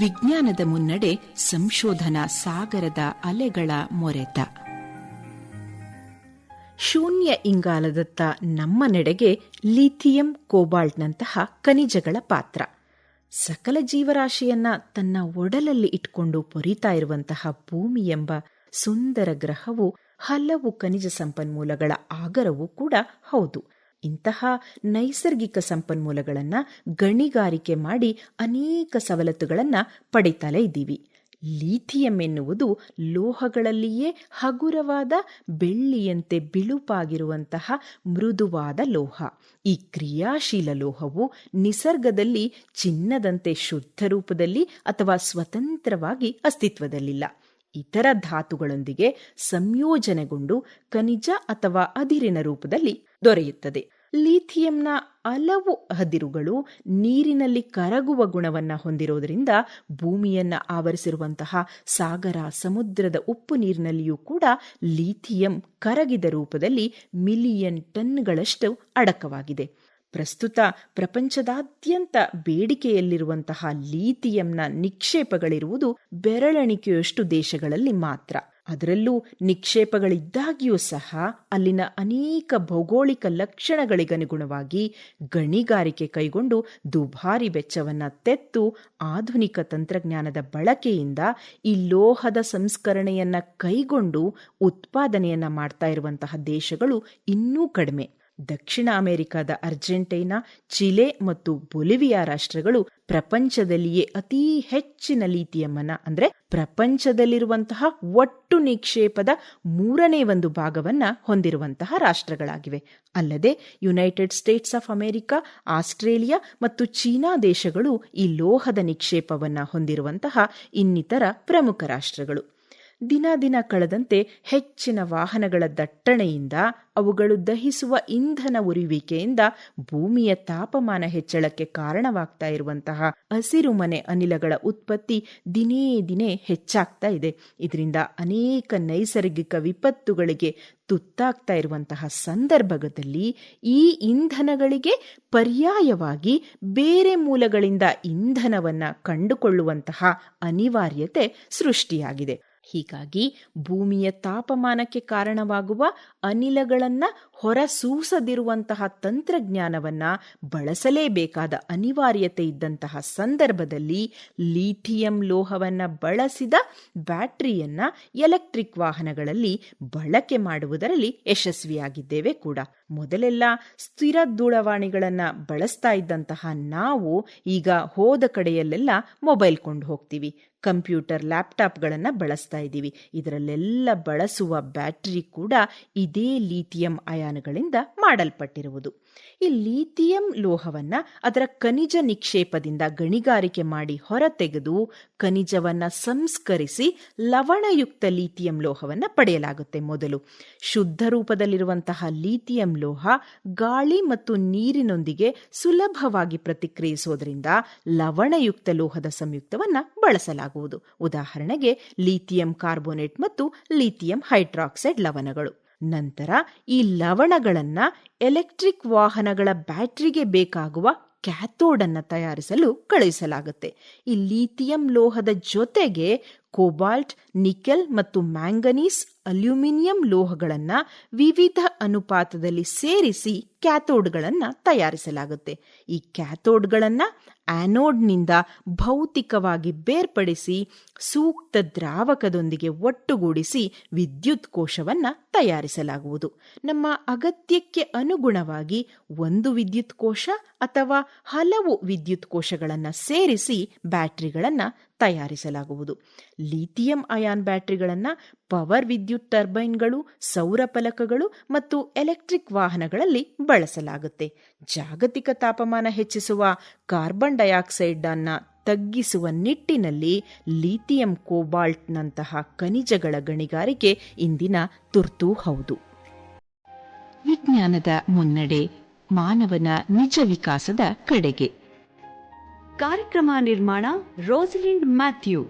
ವಿಜ್ಞಾನದ ಮುನ್ನಡೆ ಸಂಶೋಧನಾ ಸಾಗರದ ಅಲೆಗಳ ಮೊರೆತ. ಶೂನ್ಯ ಇಂಗಾಲದತ್ತ ನಮ್ಮ ನೆಡೆಗೆ ಲಿಥಿಯಂ ಕೋಬಾಲ್ಟ್ನಂತಹ ಖನಿಜಗಳ ಪಾತ್ರ. ಸಕಲ ಜೀವರಾಶಿಯನ್ನ ತನ್ನ ಒಡಲಲ್ಲಿ ಇಟ್ಕೊಂಡು ಪೊರಿತಾ ಇರುವಂತಹ ಭೂಮಿ ಎಂಬ ಸುಂದರ ಗ್ರಹವು ಹಲವು ಖನಿಜ ಸಂಪನ್ಮೂಲಗಳ ಆಗರವೂ ಕೂಡ ಹೌದು. ಇಂತಹ ನೈಸರ್ಗಿಕ ಸಂಪನ್ಮೂಲಗಳನ್ನ ಗಣಿಗಾರಿಕೆ ಮಾಡಿ ಅನೇಕ ಸವಲತ್ತುಗಳನ್ನ ಪಡಿತಲೇ ಇದ್ದೀವಿ. ಲೀಥಿಯಂ ಎನ್ನುವುದು ಲೋಹಗಳಲ್ಲಿಯೇ ಹಗುರವಾದ ಬೆಳ್ಳಿಯಂತೆ ಬಿಳುಪಾಗಿರುವಂತಹ ಮೃದುವಾದ ಲೋಹ. ಈ ಕ್ರಿಯಾಶೀಲ ಲೋಹವು ನಿಸರ್ಗದಲ್ಲಿ ಚಿನ್ನದಂತೆ ಶುದ್ಧ ರೂಪದಲ್ಲಿ ಅಥವಾ ಸ್ವತಂತ್ರವಾಗಿ ಅಸ್ತಿತ್ವದಲ್ಲಿಲ್ಲ. ಇತರ ಧಾತುಗಳೊಂದಿಗೆ ಸಂಯೋಜನೆಗೊಂಡು ಖನಿಜ ಅಥವಾ ಅದಿರಿನ ರೂಪದಲ್ಲಿ ದೊರೆಯುತ್ತದೆ. ಲಿಥಿಯಂನ ಹಲವು ಅದಿರುಗಳು ನೀರಿನಲ್ಲಿ ಕರಗುವ ಗುಣವನ್ನ ಹೊಂದಿರುವುದರಿಂದ ಭೂಮಿಯನ್ನ ಆವರಿಸಿರುವಂತಹ ಸಾಗರ, ಸಮುದ್ರದ ಉಪ್ಪು ನೀರಿನಲ್ಲಿಯೂ ಕೂಡ ಲಿಥಿಯಂ ಕರಗಿದ ರೂಪದಲ್ಲಿ ಮಿಲಿಯನ್ ಟನ್ಗಳಷ್ಟು ಅಡಕವಾಗಿದೆ. ಪ್ರಸ್ತುತ ಪ್ರಪಂಚದಾದ್ಯಂತ ಬೇಡಿಕೆಯಲ್ಲಿರುವಂತಹ ಲೀಥಿಯಂನ ನಿಕ್ಷೇಪಗಳಿರುವುದು ಬೆರಳೆಣಿಕೆಯಷ್ಟು ದೇಶಗಳಲ್ಲಿ ಮಾತ್ರ. ಅದರಲ್ಲೂ ನಿಕ್ಷೇಪಗಳಿದ್ದಾಗಿಯೂ ಸಹ ಅಲ್ಲಿನ ಅನೇಕ ಭೌಗೋಳಿಕ ಲಕ್ಷಣಗಳಿಗನುಗುಣವಾಗಿ ಗಣಿಗಾರಿಕೆ ಕೈಗೊಂಡು ದುಬಾರಿ ವೆಚ್ಚವನ್ನು ತೆತ್ತು ಆಧುನಿಕ ತಂತ್ರಜ್ಞಾನದ ಬಳಕೆಯಿಂದ ಈ ಲೋಹದ ಸಂಸ್ಕರಣೆಯನ್ನ ಕೈಗೊಂಡು ಉತ್ಪಾದನೆಯನ್ನ ಮಾಡ್ತಾ ಇರುವಂತಹ ದೇಶಗಳು ಇನ್ನೂ ಕಡಿಮೆ. ದಕ್ಷಿಣ ಅಮೆರಿಕದ ಅರ್ಜೆಂಟೈನಾ, ಚಿಲೆ ಮತ್ತು ಬೊಲಿವಿಯಾ ರಾಷ್ಟ್ರಗಳು ಪ್ರಪಂಚದಲ್ಲಿಯೇ ಅತಿ ಹೆಚ್ಚಿನ ಲೀಥಿಯಮ್ಮನ ಅಂದ್ರೆ ಪ್ರಪಂಚದಲ್ಲಿರುವಂತಹ ಒಟ್ಟು ನಿಕ್ಷೇಪದ ಮೂರನೇ ಒಂದು ಭಾಗವನ್ನ ಹೊಂದಿರುವಂತಹ ರಾಷ್ಟ್ರಗಳಾಗಿವೆ. ಅಲ್ಲದೆ United States of America Australia ಮತ್ತು ಚೀನಾ ದೇಶಗಳು ಈ ಲೋಹದ ನಿಕ್ಷೇಪವನ್ನ ಹೊಂದಿರುವಂತಹ ಇನ್ನಿತರ ಪ್ರಮುಖ ರಾಷ್ಟ್ರಗಳು. ದಿನ ದಿನ ಕಳೆದಂತೆ ಹೆಚ್ಚಿನ ವಾಹನಗಳ ದಟ್ಟಣೆಯಿಂದ ಅವುಗಳು ದಹಿಸುವ ಇಂಧನ ಉರಿಯುವಿಕೆಯಿಂದ ಭೂಮಿಯ ತಾಪಮಾನ ಹೆಚ್ಚಳಕ್ಕೆ ಕಾರಣವಾಗ್ತಾ ಇರುವಂತಹ ಹಸಿರುಮನೆ ಅನಿಲಗಳ ಉತ್ಪತ್ತಿ ದಿನೇ ದಿನೇ ಹೆಚ್ಚಾಗ್ತಾ ಇದೆ. ಇದರಿಂದ ಅನೇಕ ನೈಸರ್ಗಿಕ ವಿಪತ್ತುಗಳಿಗೆ ತುತ್ತಾಗ್ತಾ ಇರುವಂತಹ ಸಂದರ್ಭದಲ್ಲಿ ಈ ಇಂಧನಗಳಿಗೆ ಪರ್ಯಾಯವಾಗಿ ಬೇರೆ ಮೂಲಗಳಿಂದ ಇಂಧನವನ್ನ ಕಂಡುಕೊಳ್ಳುವಂತಹ ಅನಿವಾರ್ಯತೆ ಸೃಷ್ಟಿಯಾಗಿದೆ. ಹೀಗಾಗಿ ಭೂಮಿಯ ತಾಪಮಾನಕ್ಕೆ ಕಾರಣವಾಗುವ ಅನಿಲಗಳನ್ನ ಹೊರಸೂಸದಿರುವಂತಹ ತಂತ್ರಜ್ಞಾನವನ್ನ ಬಳಸಲೇಬೇಕಾದ ಅನಿವಾರ್ಯತೆ ಇದ್ದಂತಹ ಸಂದರ್ಭದಲ್ಲಿ ಲೀಥಿಯಂ ಲೋಹವನ್ನ ಬಳಸಿದ ಬ್ಯಾಟರಿಯನ್ನ ಎಲೆಕ್ಟ್ರಿಕ್ ವಾಹನಗಳಲ್ಲಿ ಬಳಕೆ ಮಾಡುವುದರಲ್ಲಿ ಯಶಸ್ವಿಯಾಗಿದ್ದೇವೆ ಕೂಡ. ಮೊದಲೆಲ್ಲ ಸ್ಥಿರ ದೂರವಾಣಿಗಳನ್ನ ಬಳಸ್ತಾ ಇದ್ದಂತಹ ನಾವು ಈಗ ಹೋದ ಕಡೆಯಲ್ಲೆಲ್ಲ ಮೊಬೈಲ್ ಕೊಂಡು ಹೋಗ್ತೀವಿ. ಕಂಪ್ಯೂಟರ್ ಲ್ಯಾಪ್ಟಾಪ್ಗಳನ್ನು ಬಳಸ್ತಾ ಇದ್ದೀವಿ. ಇದರಲ್ಲೆಲ್ಲ ಬಳಸುವ ಬ್ಯಾಟರಿ ಕೂಡ ಇದೇ ಲಿಥಿಯಂ ಅಯಾನುಗಳಿಂದ ಮಾಡಲ್ಪಟ್ಟಿರುವುದು. ಈ ಲೀಥಿಯಂ ಲೋಹವನ್ನ ಅದರ ಖನಿಜ ನಿಕ್ಷೇಪದಿಂದ ಗಣಿಗಾರಿಕೆ ಮಾಡಿ ಹೊರತೆಗೆದು ಖನಿಜವನ್ನ ಸಂಸ್ಕರಿಸಿ ಲವಣಯುಕ್ತ ಲೀಥಿಯಂ ಲೋಹವನ್ನ ಪಡೆಯಲಾಗುತ್ತೆ ಮೊದಲು. ಶುದ್ಧ ರೂಪದಲ್ಲಿರುವಂತಹ ಲೀಥಿಯಂ ಲೋಹ ಗಾಳಿ ಮತ್ತು ನೀರಿನೊಂದಿಗೆ ಸುಲಭವಾಗಿ ಪ್ರತಿಕ್ರಿಯಿಸೋದ್ರಿಂದ ಲವಣಯುಕ್ತ ಲೋಹದ ಸಂಯುಕ್ತವನ್ನ ಬಳಸಲಾಗುವುದು. ಉದಾಹರಣೆಗೆ ಲೀಥಿಯಂ ಕಾರ್ಬೋನೇಟ್ ಮತ್ತು ಲೀಥಿಯಂ ಹೈಡ್ರಾಕ್ಸೈಡ್ ಲವಣಗಳು. ನಂತರ ಈ ಲವಣಗಳನ್ನ ಎಲೆಕ್ಟ್ರಿಕ್ ವಾಹನಗಳ ಬ್ಯಾಟರಿಗೆ ಬೇಕಾಗುವ ಕ್ಯಾಥೋಡ್ ಅನ್ನ ತಯಾರಿಸಲು ಕಳುಹಿಸಲಾಗುತ್ತೆ. ಈ ಲೀಥಿಯಂ ಲೋಹದ ಜೊತೆಗೆ ಕೋಬಾಲ್ಟ್, ನಿಕೆಲ್ ಮತ್ತು ಮ್ಯಾಂಗನೀಸ್ ಅಲ್ಯೂಮಿನಿಯಂ ಲೋಹಗಳನ್ನು ವಿವಿಧ ಅನುಪಾತದಲ್ಲಿ ಸೇರಿಸಿ ಕ್ಯಾಥೋಡ್ಗಳನ್ನು ತಯಾರಿಸಲಾಗುತ್ತೆ. ಈ ಕ್ಯಾಥೋಡ್ಗಳನ್ನು ಆನೋಡ್ನಿಂದ ಭೌತಿಕವಾಗಿ ಬೇರ್ಪಡಿಸಿ ಸೂಕ್ತ ದ್ರಾವಕದೊಂದಿಗೆ ಒಟ್ಟುಗೂಡಿಸಿ ವಿದ್ಯುತ್ ಕೋಶವನ್ನು ತಯಾರಿಸಲಾಗುವುದು. ನಮ್ಮ ಅಗತ್ಯಕ್ಕೆ ಅನುಗುಣವಾಗಿ ಒಂದು ವಿದ್ಯುತ್ ಕೋಶ ಅಥವಾ ಹಲವು ವಿದ್ಯುತ್ ಕೋಶಗಳನ್ನು ಸೇರಿಸಿ ಬ್ಯಾಟರಿಗಳನ್ನ ತಯಾರಿಸಲಾಗುವುದು. ಲಿಥಿಯಂ ಅಯಾನ್ ಬ್ಯಾಟರಿಗಳನ್ನು ಪವರ್ ವಿದ್ಯುತ್ ಟರ್ಬೈನ್ಗಳು, ಸೌರ ಫಲಕಗಳು ಮತ್ತು ಎಲೆಕ್ಟ್ರಿಕ್ ವಾಹನಗಳಲ್ಲಿ ಬಳಸಲಾಗುತ್ತೆ. ಜಾಗತಿಕ ತಾಪಮಾನ ಹೆಚ್ಚಿಸುವ ಕಾರ್ಬನ್ ಡೈಆಕ್ಸೈಡ್ ಅನ್ನು ತಗ್ಗಿಸುವ ನಿಟ್ಟಿನಲ್ಲಿ ಲಿಥಿಯಂ ಕೋಬಾಲ್ಟ್ನಂತಹ ಖನಿಜಗಳ ಗಣಿಗಾರಿಕೆ ಇಂದಿನ ತುರ್ತು ಹೌದು. ವಿಜ್ಞಾನದ ಮುನ್ನಡೆ, ಮಾನವನ ನಿಜ ವಿಕಾಸದ ಕಡೆಗೆ. ಕಾರ್ಯಕ್ರಮ ನಿರ್ಮಾಣ ರೋಸಲಿಂಡ್ ಮ್ಯಾಥ್ಯೂ